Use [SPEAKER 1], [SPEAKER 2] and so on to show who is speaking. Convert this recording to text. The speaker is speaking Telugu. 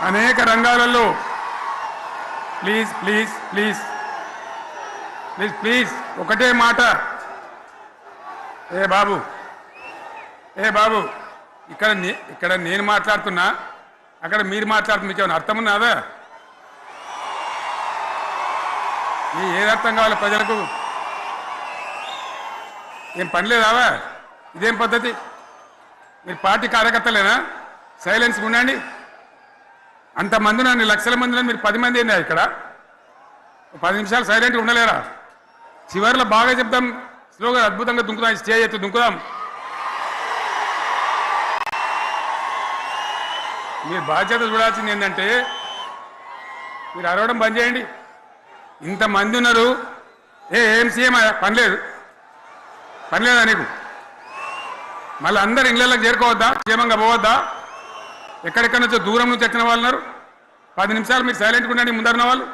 [SPEAKER 1] అనేక రంగాలలో. Please please please. Please please. ఒకటే మాట. ఏ బాబు. ఏ బాబు. ఇక్కడ నే- ఇక్కడ నేను మాట్లాడుతున్నా. అక్కడ మీరు మాట్లాడుతున్న. మీకు ఏమైనా అర్థం ఉన్నదా? మీ ఏది అర్థం కావాలి ప్రజలకు? ఏం పనిలేదావా ఇదేం పద్ధతి? మీరు పార్టీ కార్యకర్తలేనా? సైలెన్స్ ఉండండి. అంతమంది నన్ను లక్షల మందిలో మీరు పది మంది ఏందా ఇక్కడ. పది నిమిషాలు సైలెంట్గా ఉండలేరా? చివరిలో బాగా చెప్దాం. స్లోగా అద్భుతంగా దుంకుదాం. స్టేజ్ ఎత్తు దుంకుదాం. మీరు బాధ్యత చూడాల్సింది ఏంటంటే మీరు అరవడం బంద్ చేయండి. ఇంతమంది ఉన్నారు. ఏ ఏం సీఎం? పనిలేదు పనిలేదా నీకు? మళ్ళీ అందరు ఇళ్ళకి చేరుకోవద్దా? క్షేమంగా పోవద్దా? ఎక్కడెక్కడి నుంచో దూరం నుంచి వచ్చిన వాళ్ళు ఉన్నారు. పది నిమిషాలు మీరు సైలెంట్గా ఉండండి ముందరిన వాళ్ళు.